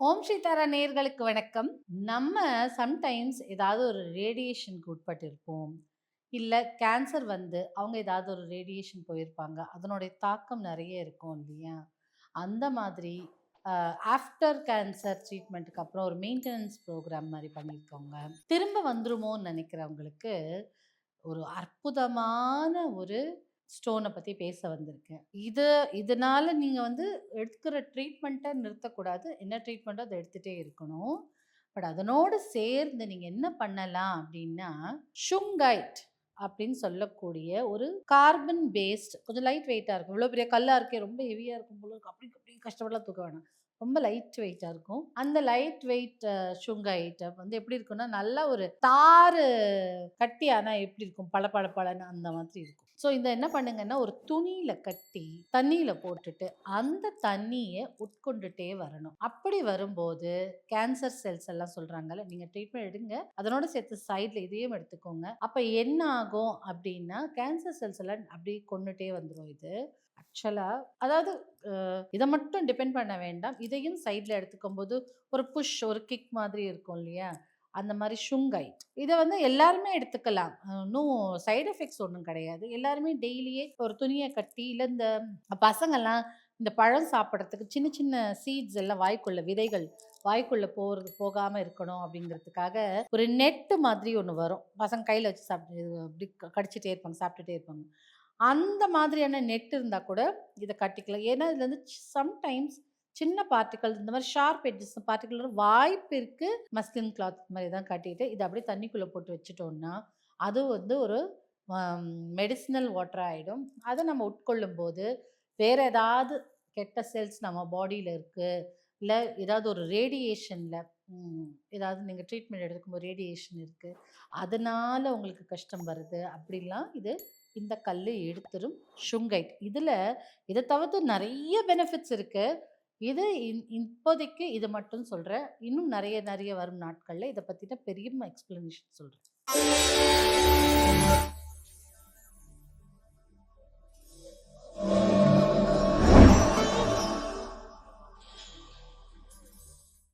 ஓம் ஸ்ரீதாரா நேர்களுக்கு வணக்கம். நம்ம சம்டைம்ஸ் ஏதாவது ஒரு ரேடியேஷனுக்கு உட்பட்டிருப்போம். இல்லை கேன்சர் வந்து அவங்க ஏதாவது ஒரு ரேடியேஷன் போயிருப்பாங்க. அதனுடைய தாக்கம் நிறைய இருக்கும் இல்லையா? அந்த மாதிரி ஆஃப்டர் கேன்சர் ட்ரீட்மெண்ட்டுக்கு அப்புறம் ஒரு மெயின்டெனன்ஸ் ப்ரோக்ராம் மாதிரி பண்ணியிருக்கோங்க திரும்ப வந்துருமோன்னு நினைக்கிறவங்களுக்கு ஒரு அற்புதமான ஒரு ஸ்டோனை பற்றி பேச வந்திருக்கேன். இது இதனால் நீங்கள் வந்து எடுக்கிற ட்ரீட்மெண்ட்டை நிறுத்தக்கூடாது. என்ன ட்ரீட்மெண்ட்டோ அதை எடுத்துகிட்டே இருக்கணும். பட் அதனோடு சேர்ந்து நீங்கள் என்ன பண்ணலாம் அப்படின்னா ஷுங்கைட் அப்படின்னு சொல்லக்கூடிய ஒரு கார்பன் பேஸ்ட் கொஞ்சம் லைட் வெயிட்டாக இருக்கும். இவ்வளோ பெரிய கல்லாக இருக்கே ரொம்ப ஹெவியாக இருக்கும் போல அப்படி அப்படி கஷ்டப்படலாம் தூக்க வேணாம். ரொம்ப லைட் வெயிட்டாக இருக்கும். அந்த லைட் வெயிட் ஐட்டம் வந்து எப்படி இருக்கும்னா நல்லா ஒரு தாறு கட்டி ஆனால் எப்படி இருக்கும்? பள பள அந்த மாதிரி இருக்கும். ஸோ இந்த என்ன பண்ணுங்கன்னா ஒரு துணியில் கட்டி தண்ணியில் போட்டுட்டு அந்த தண்ணியை உட்கொண்டுட்டே வரணும். அப்படி வரும்போது கேன்சர் செல்ஸ் எல்லாம் சொல்கிறாங்கல்ல நீங்கள் ட்ரீட்மெண்ட் எடுங்க. அதனோட சேர்த்து சைடில் இதையும் எடுத்துக்கோங்க. அப்போ என்ன ஆகும் அப்படின்னா கேன்சர் செல்ஸ் எல்லாம் அப்படியே கொண்டுட்டே வந்துடும் இது. ஆக்சுவலாக அதாவது இதை மட்டும் டிபெண்ட் பண்ண வேண்டாம். இதையும் சைடில் எடுத்துக்கும் போது ஒரு புஷ் ஒரு கிக் மாதிரி இருக்கும் இல்லையா? அந்த மாதிரி ஷுங்கைட் இதை வந்து எல்லாருமே எடுத்துக்கலாம். இன்னும் சைடு எஃபெக்ட்ஸ் ஒன்றும் கிடையாது. எல்லாருமே டெய்லியே ஒரு துணியை கட்டி இல்லை இந்த பசங்கள்லாம் இந்த பழம் சாப்பிட்றதுக்கு சின்ன சின்ன சீட்ஸ் எல்லாம் வாய்க்குள்ள விதைகள் வாய்க்குள்ள போகிறது போகாமல் இருக்கணும் அப்படிங்கிறதுக்காக ஒரு நெட்டு மாதிரி ஒன்று வரும். பசங்க கையில் வச்சு சாப்பிட்டு அப்படி கடிச்சிட்டே இருப்பாங்க சாப்பிட்டுட்டே இருப்பாங்க. அந்த மாதிரியான நெட் இருந்தால் கூட இதை கட்டிக்கலாம். ஏன்னா இதுலேருந்து சம்டைம்ஸ் சின்ன பார்ட்டிகல் இந்த மாதிரி ஷார்ப் எட்ஜஸ் பார்ட்டிகுலர் வாய்ப்பிற்கு மஸ்லின் கிளாத் மாதிரி தான் கட்டிட்டு இதை அப்படியே தண்ணிக்குள்ளே போட்டு வச்சுட்டோம்னா அது வந்து ஒரு மெடிசினல் வாட்டர் ஆகிடும் அதை நம்ம உட்கொள்ளும் போது வேறு ஏதாவது கெட்ட செல்ஸ் நம்ம பாடியில் இருக்குது இல்லை ஏதாவது ஒரு ரேடியேஷனில் ஏதாவது நீங்கள் ட்ரீட்மெண்ட் எடுக்கும்போது ரேடியேஷன் இருக்குது அதனால் உங்களுக்கு கஷ்டம் வருது அப்படிலாம் இது இந்த கல் எடுத்துரும். ஷுங்கைட் இதில் இதை தவிர்த்து நிறைய பெனிஃபிட்ஸ் இருக்குது இது இன்- இப்போதைக்கு இது மட்டும் சொல்கிறேன் இன்னும் நிறைய நிறைய வரும் நாட்களில் இதை பற்றின பெரிய எக்ஸ்பிளனேஷன் சொல்கிறேன்